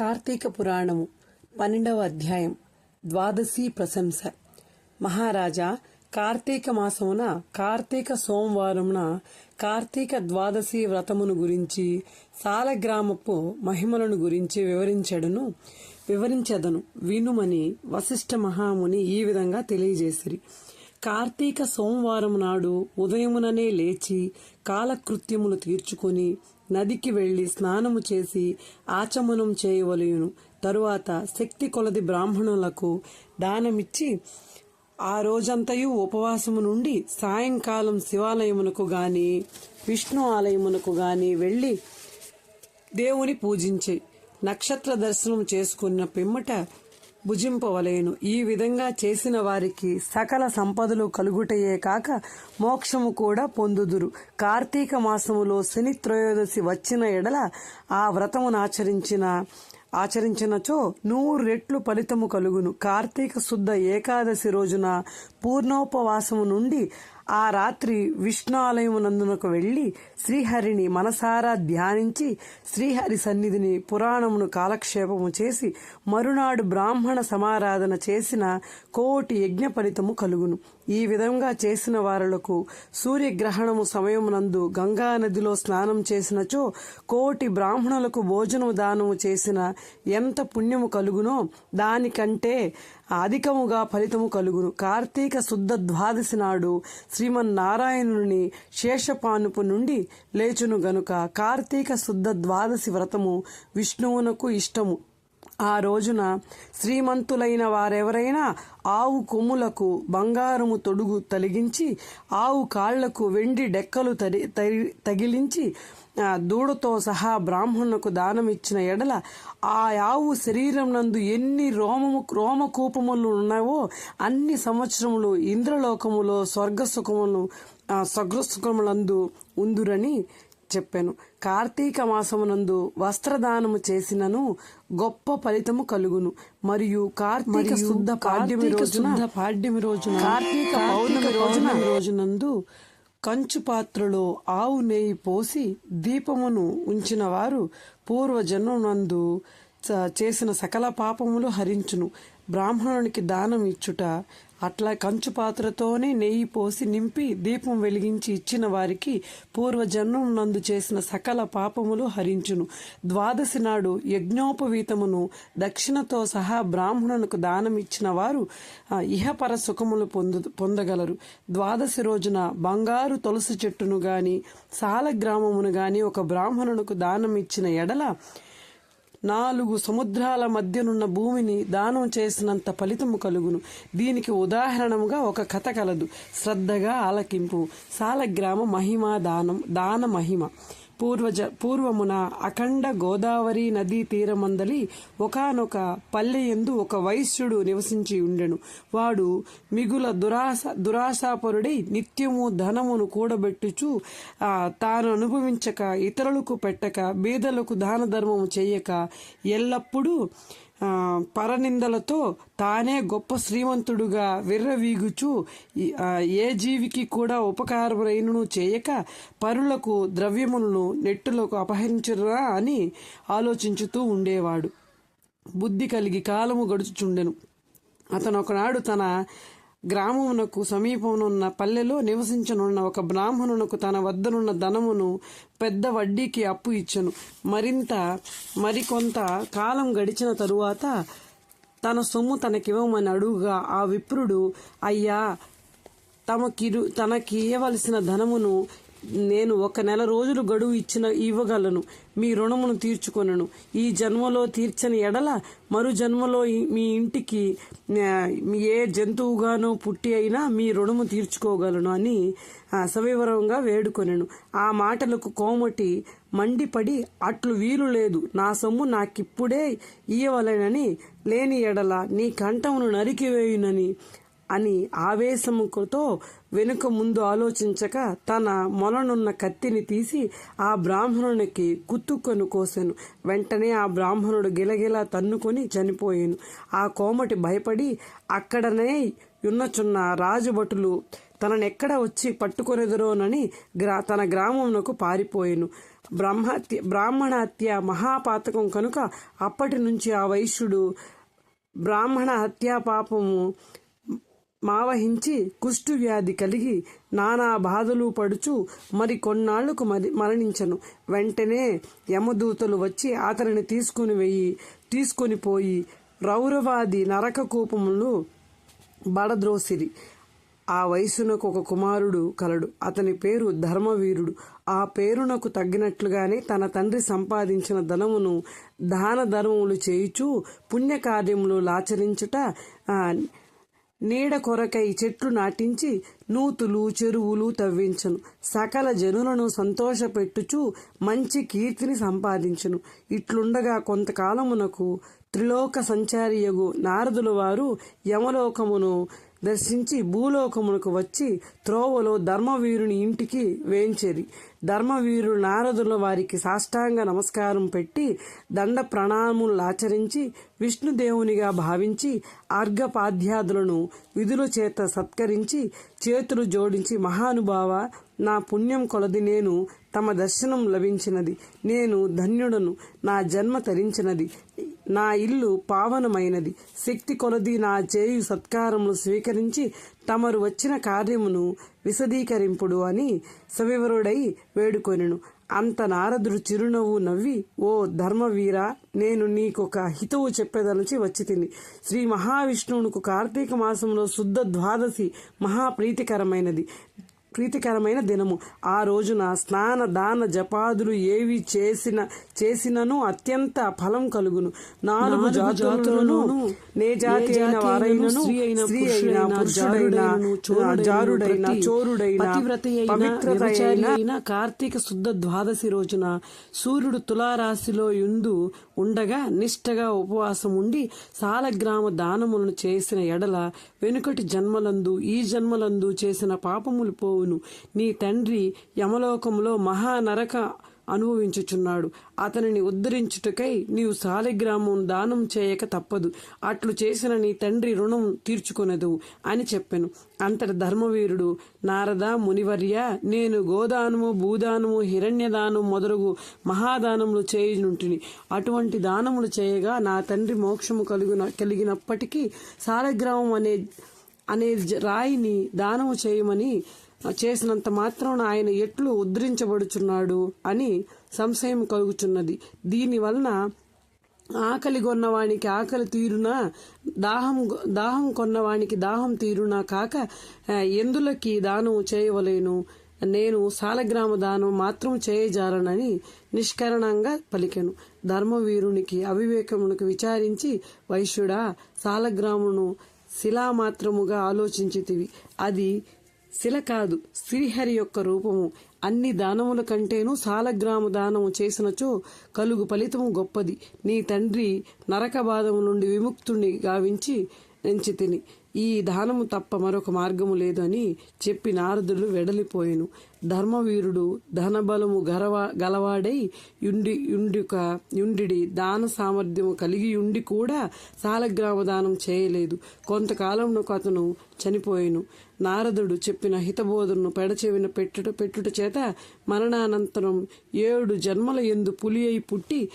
కార్తీక పురాణము పన్నెండవ అధ్యాయం ద్వాదశి ప్రశంస. మహారాజా కార్తీక మాసమున కార్తీక సోమవారమున కార్తీక ద్వాదశి వ్రతమును గురించి సాలగ్రామపు మహిమలను గురించి వివరించడను వివరించదను వినుమని వశిష్ఠ మహాముని ఈ విధంగా తెలియజేసిరి. కార్తీక సోమవారం నాడు ఉదయముననే లేచి కాలకృత్యములు తీర్చుకొని నదికి వెళ్ళి స్నానము చేసి ఆచమనం చేయవలయును తరువాత శక్తి కొలది బ్రాహ్మణులకు దానమిచ్చి ఆ రోజంతయు ఉపవాసము నుండి సాయంకాలం శివాలయమునకు గాని విష్ణు ఆలయమునకు గాని వెళ్ళి దేవుని పూజించి. నక్షత్ర దర్శనం చేసుకున్న పిమ్మట భుజింపవలేను. ఈ విధంగా చేసిన వారికి సకల సంపదలు కలుగుటయే కాక మోక్షము కూడా పొందుదురు. కార్తీక మాసములో శని త్రయోదశి వచ్చిన ఎడల ఆ వ్రతమును ఆచరించిన ఆచరించినచో నూరు రెట్లు ఫలితము కలుగును. కార్తీక శుద్ధ ఏకాదశి రోజున పూర్ణోపవాసము నుండి ఆ రాత్రి విష్ణు ఆలయమునందునకు వెళ్ళి శ్రీహరిని మనసారా ధ్యానించి శ్రీహరి సన్నిధిని పురాణమును కాలక్షేపము చేసి మరునాడు బ్రాహ్మణ సమారాధన చేసిన కోటి యజ్ఞ ఫలితము కలుగును. ఈ విధంగా చేసిన వారులకు సూర్యగ్రహణము సమయమునందు గంగా నదిలో స్నానం చేసినచో కోటి బ్రాహ్మణులకు భోజనము దానము చేసిన ఎంత పుణ్యము కలుగునో దానికంటే అధికముగా ఫలితము కలుగును. కార్తీక శుద్ధ ద్వాదశి నాడు శ్రీమన్నారాయణుని శేషపానుపు నుండి లేచును గనుక కార్తీక శుద్ధ ద్వాదశి వ్రతము విష్ణువునకు ఇష్టము. ఆ రోజున శ్రీమంతులైన వారెవరైనా ఆవు కొమ్ములకు బంగారము తొడుగు తొలగించి ఆవు కాళ్ళకు వెండి డెక్కలు తరి- తగిలించి దూడతో సహా బ్రాహ్మణులకు దానమిచ్చిన ఎడల ఆ ఆవు శరీరం నందు ఎన్ని రోమము రోమకూపములు ఉన్నావో అన్ని సంవత్సరములు ఇంద్రలోకములో స్వర్గసుఖములు ఆ, స్వర్గసుఖములందు ఉందురని చెప్పాను. కార్తీక మాసమునందు వస్త్రదానము చేసినను గొప్ప ఫలితము కలుగును. మరియు కార్తీక శుద్ధ పాడ్యమి రోజున పాడ్యమి రోజున కార్తీక పౌర్ణమి రోజున రోజునందు కంచు పాత్రలో ఆవు నెయ్యి పోసి దీపమును ఉంచిన వారు పూర్వజన్మనందు చేసిన సకల పాపములు హరించును. బ్రాహ్మణునికి దానం ఇచ్చుట అట్లా కంచు పాత్రతోనే నెయ్యి పోసి నింపి దీపం వెలిగించి ఇచ్చిన వారికి పూర్వజన్మం నందు చేసిన సకల పాపములు హరించును. ద్వాదశి నాడు యజ్ఞోపవీతమును దక్షిణతో సహా బ్రాహ్మణునికి దానం ఇచ్చిన వారు ఇహపర సుఖములు పొందు పొందగలరు. ద్వాదశి రోజున బంగారు తులసి చెట్టును గాని సాలగ్రామమును గాని ఒక బ్రాహ్మణునికి దానం ఇచ్చిన ఎడల నాలుగు సముద్రాల మధ్యనున్న భూమిని దానం చేసినంత ఫలితము కలుగును. దీనికి ఉదాహరణముగా ఒక కథ కలదు. శ్రద్ధగా ఆలకింపు. సాలగ్రామ మహిమ దానం దాన మహిమ. పూర్వజ పూర్వమున అఖండ గోదావరి నదీ తీరమందలి ఒకానొక పల్లెయందు ఒక వైశ్యుడు నివసించి ఉండెను. వాడు మిగుల దురాస దురాశాపరుడై నిత్యము ధనమును కూడబెట్టుచు తాను అనుభవించక ఇతరులకు పెట్టక బీదలకు దాన ధర్మము చేయక ఎల్లప్పుడూ పరనిందలతో తానే గొప్ప శ్రీమంతుడుగా విర్రవీగుచు ఏ జీవికి కూడా ఉపకారములైనను చేయక పరులకు ద్రవ్యములను నెట్టులకు అపహరించరా అని ఆలోచించుతూ ఉండేవాడు. బుద్ధి కలిగి కాలము గడుచుచుండెను. అతను ఒకనాడు తన గ్రామమునకు సమీపమునున్న పల్లెలో నివసించనున్న ఒక బ్రాహ్మణునకు తన వద్దనున్న ధనమును పెద్ద వడ్డీకి అప్పు ఇచ్చెను. మరింత మరికొంత కాలం గడిచిన తరువాత తన సొమ్ము తనకివ్వమని అడుగుగా ఆ విప్రుడు అయ్యా తమకిరు తనకి ఇవ్వవలసిన ధనమును నేను ఒక నెల రోజులు గడువు ఇచ్చిన ఇవ్వగలను. మీ రుణమును తీర్చుకొనను. ఈ జన్మలో తీర్చని ఎడల మరు జన్మలో మీ ఇంటికి ఏ జంతువుగానో పుట్టి అయినా మీ రుణము తీర్చుకోగలను అని సవివరంగా వేడుకొనెను. ఆ మాటలకు కోమటి మండిపడి అట్లు వీలు లేదు. నా సొమ్ము నాకిప్పుడే ఇయ్యవలెనని లేని ఎడల నీ కంఠమును నరికివేయునని అని ఆవేశముతో వెనుక ముందు ఆలోచించక తన మొలనున్న కత్తిని తీసి ఆ బ్రాహ్మణునికి కుత్తుకొని కోసెను. వెంటనే ఆ బ్రాహ్మణుడు గిలగిలా తన్నుకొని చనిపోయాను. ఆ కోమటి భయపడి అక్కడనే యున్నచున్న రాజభటులు తననెక్కడ వచ్చి పట్టుకొనెదరోనని గ్రా తన గ్రామమునకు పారిపోయాను. బ్రహ్మహత్య బ్రాహ్మణ హత్య మహాపాతకం కనుక అప్పటి నుంచి ఆ వైశ్యుడు బ్రాహ్మణ హత్యాపాపము మావహించి కుష్టు వ్యాధి కలిగి నానా బాధలు పడుచు మరి కొన్నాళ్ళకు మరి మరణించను. వెంటనే యమదూతలు వచ్చి అతనిని తీసుకుని వెయ్యి తీసుకొని పోయి రౌరవాది నరక కూపములు బడద్రోసిరి. ఆ వయసునకు ఒక కుమారుడు కలడు. అతని పేరు ధర్మవీరుడు. ఆ పేరునకు తగ్గినట్లుగానే తన తండ్రి సంపాదించిన ధనమును దాన ధర్మములు చేయుచు పుణ్యకార్యములు లాచరించుట ఆ, నీడ కొరకై చెట్లు నాటించి నూతులు చెరువులు తవ్వించను. సకల జనులను సంతోషపెట్టుచు మంచి కీర్తిని సంపాదించును. ఇట్లుండగా కొంతకాలమునకు త్రిలోక సంచారియగు నారదుల వారు యమలోకమును దర్శించి భూలోకమునకు వచ్చి త్రోవలో ధర్మవీరుని ఇంటికి వేంచెరి. ధర్మవీరుడు నారదుల వారికి సాష్టాంగ నమస్కారం పెట్టి దండ ప్రణామములు ఆచరించి విష్ణుదేవునిగా భావించి అర్ఘపాధ్యాదులను విధుల చేత సత్కరించి చేతులు జోడించి మహానుభావ నా పుణ్యం కొలది నేను తమ దర్శనం లభించినది. నేను ధన్యుడను నా జన్మ తరించినది. నా ఇల్లు పావనమైనది. శక్తి కొలది నా చేయు సత్కారములు స్వీకరించి తమరు వచ్చిన కార్యమును విశదీకరింపుడు అని సవివరుడై వేడుకొనెను. అంత నారదుడు చిరునవ్వు నవ్వి ఓ ధర్మవీర నేను నీకొక హితవు చెప్పేదలచి వచ్చి తిని శ్రీ మహావిష్ణువునకు కార్తీక మాసంలో శుద్ధ ద్వాదశి మహాప్రీతికరమైనది. ప్రీతికరమైన దినము. ఆ రోజున స్నాన దాన జపాదులు ఏవి చేసిన చేసినను అత్యంత ఫలం కలుగును. నాలుగు జాతులను నే జాతి అయిన వారైనను స్త్రీ అయిన పురుషుడైన జారుడైన చోరుడైన పవిత్రత అయిన కార్తీక శుద్ధ ద్వాదశి రోజున సూర్యుడు తులారాశిలో యుందు ఉండగా నిష్టగా ఉపవాసం ఉండి సాలగ్రామ దానములను చేసిన ఎడల వెనుకటి జన్మలందు ఈ జన్మలందు చేసిన పాపములు పోవును నీ తండ్రి యమలోకంలో మహానరక అనుభవించుచున్నాడు. అతనిని ఉద్ధరించుటకై నీవు సాలిగ్రామం దానం చేయక తప్పదు. అట్లు చేసిన నీ తండ్రి రుణం తీర్చుకొనదు అని చెప్పెను. అంతటి ధర్మవీరుడు నారద మునివర్య నేను గోదానము భూదానము హిరణ్యదానం మొదలగు మహాదానములు చేయునుంటిని అటువంటి దానములు చేయగా నా తండ్రి మోక్షము కలుగున కలిగినప్పటికీ సాలగ్రామం అనే అనే రాయిని దానము చేయమని చేసినంత మాత్రం ఆయన ఎట్లు ఉద్ధరించబడుచున్నాడు అని సంశయం కలుగుచున్నది. దీని వలన ఆకలి కొన్నవానికి ఆకలి తీరునా దాహం దాహం కొన్నవానికి దాహం తీరునా కాక ఎందులకి దానం చేయవలేను? నేను సాలగ్రామ దానం మాత్రం చేయజాలనని నిష్కరణంగా పలికెను. ధర్మవీరునికి అవివేకమునకు విచారించి వైశ్యుడా సాలగ్రామును శిలామాత్రముగా ఆలోచించితివి. అది శిల కాదు శ్రీహరి యొక్క రూపము. అన్ని దానముల కంటేనూ సాలగ్రాము దానము చేసినచో కలుగు ఫలితము గొప్పది. నీ తండ్రి నరక బాధము నుండి విముక్తుణ్ణి గావించి ఎంచితిని. ఈ దానము తప్ప మరొక మార్గము లేదు అని చెప్పి నారదుడు వెడలిపోయెను. ధర్మవీరుడు ధనబలము గరవ గలవాడై యుండి యుండిక యుండిడి దాన సామర్థ్యము కలిగి ఉండి కూడా సాలగ్రామ దానం చేయలేదు. కొంతకాలంలో అతను చనిపోయాను. నారదుడు చెప్పిన హితబోధను పెడచెవిన పెట్టుట పెట్టుట చేత మరణానంతరం ఏడు జన్మల ఎందు పులి అయి పుట్టి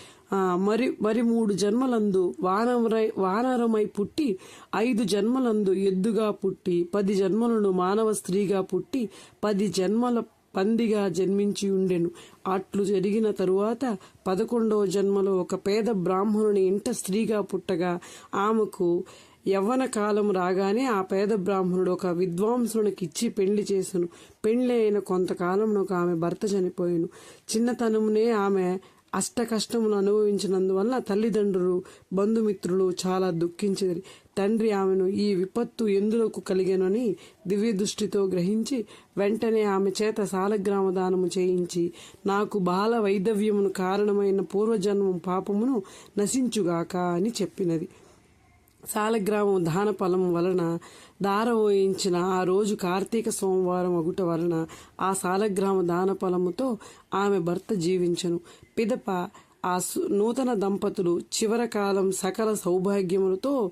మరి మరి మూడు జన్మలందు వానరై వానరమై పుట్టి ఐదు జన్మలందు ఎద్దుగా పుట్టి పది జన్మలను మానవ స్త్రీగా పుట్టి పది జన్మల పందిగా జన్మించి ఉండెను. అట్లు జరిగిన తరువాత పదకొండవ జన్మలో ఒక పేద బ్రాహ్మణుని ఇంట స్త్రీగా పుట్టగా ఆమెకు యవ్వన కాలం రాగానే ఆ పేద బ్రాహ్మణుడు ఒక విద్వాంసునికి ఇచ్చి పెళ్ళి చేసెను. పెళ్ళి అయిన కొంతకాలంలో ఆమె భర్త చనిపోయాను. చిన్నతనమునే ఆమె అష్ట కష్టములు అనుభవించినందువల్ల తల్లిదండ్రులు బంధుమిత్రులు చాలా దుఃఖించిరి. తండ్రి ఆమెను ఈ విపత్తు ఎందులకు కలిగెనని దివ్య దృష్టితో గ్రహించి వెంటనే ఆమె చేత సాలగ్రామ దానము చేయించి నాకు బాల వైదవ్యమును కారణమైన పూర్వజన్మం పాపమును నశించుగాక అని చెప్పినది. సాలగ్రామం దాన ఫలం వలన దారవోయించిన ఆ రోజు కార్తీక సోమవారం ఒకట వలన ఆ సాలగ్రామ దాన ఫలముతో ఆమె భర్త జీవించను. పిదప ఆ సు- నూతన దంపతులు చివర కాలం సకల సౌభాగ్యములతో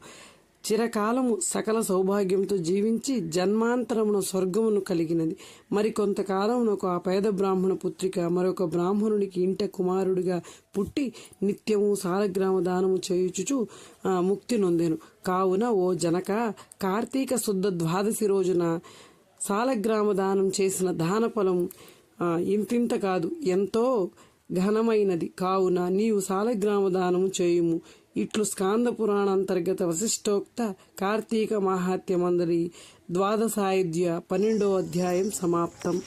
చిరకాలము సకల సౌభాగ్యంతో జీవించి జన్మాంతరమున స్వర్గమును కలిగినది. మరి కొంతకాలమునకు ఆ పేద బ్రాహ్మణ పుత్రిక మరొక బ్రాహ్మణునికి ఇంట కుమారుడిగా పుట్టి నిత్యము సాలగ్రామ దానము చేయుచుచు ముక్తి నొందెను. కావున ఓ జనక కార్తీక శుద్ధ ద్వాదశి రోజున సాలగ్రామ దానం చేసిన దాన ఫలం ఇంతింత కాదు ఎంతో ఘనమైనది. కావున నీవు సాలగ్రామ దానము చేయుము. ఇట్లు స్కాంద పురాణాంతర్గత వశిష్టోక్త కార్తీక మాహాత్యమందరి ద్వాదశాయుధ్య పన్నెండో అధ్యాయం సమాప్తం.